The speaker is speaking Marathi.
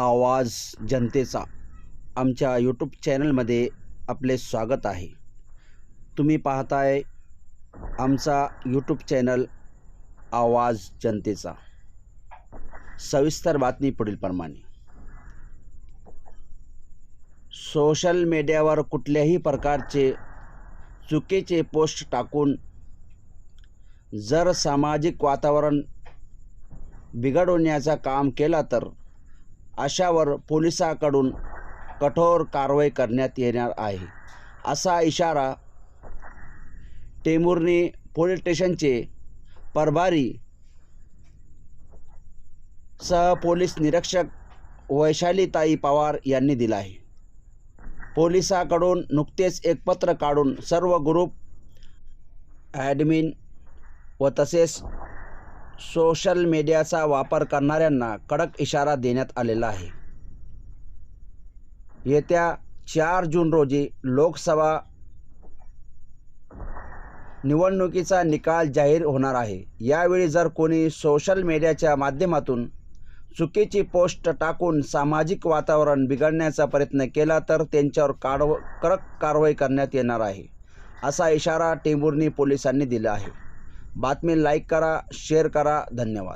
आवाज जनतेचा आमच्या यूट्यूब चॅनलमध्ये आपले स्वागत आहे. तुम्ही पाहताय आमचा यूट्यूब चॅनल आवाज जनतेचा. सविस्तर बातमी पुढीलप्रमाणे सोशल मीडियावर कुठल्याही प्रकारचे चुकीचे पोस्ट टाकून जर सामाजिक वातावरण बिघडवण्याचं काम केला तर अशावर पोलिसाकडून कठोर कारवाई करण्यात येणार आहे. असा इशारा टेंभुर्णी पोलीस स्टेशनचे प्रभारी सह पोलीस निरीक्षक वैशालीताई पवार यांनी दिला आहे. पोलिसाकडून नुकतेच एक पत्र काढून सर्व ग्रुप ॲडमिन व तसेच सोशल मीडियाचा वापर करणाऱ्यांना कडक इशारा देण्यात आलेला आहे. येत्या चार जून रोजी लोकसभा निवडणुकीचा निकाल जाहीर होणार आहे. यावेळी जर कोणी सोशल मीडियाच्या माध्यमातून चुकीची पोस्ट टाकून सामाजिक वातावरण बिघडण्याचा प्रयत्न केला तर त्यांच्यावर काढव कडक कारवाई करण्यात येणार आहे असा इशारा टेंभुर्णी पोलिसांनी दिला आहे. बातमी लाईक करा शेअर करा. धन्यवाद.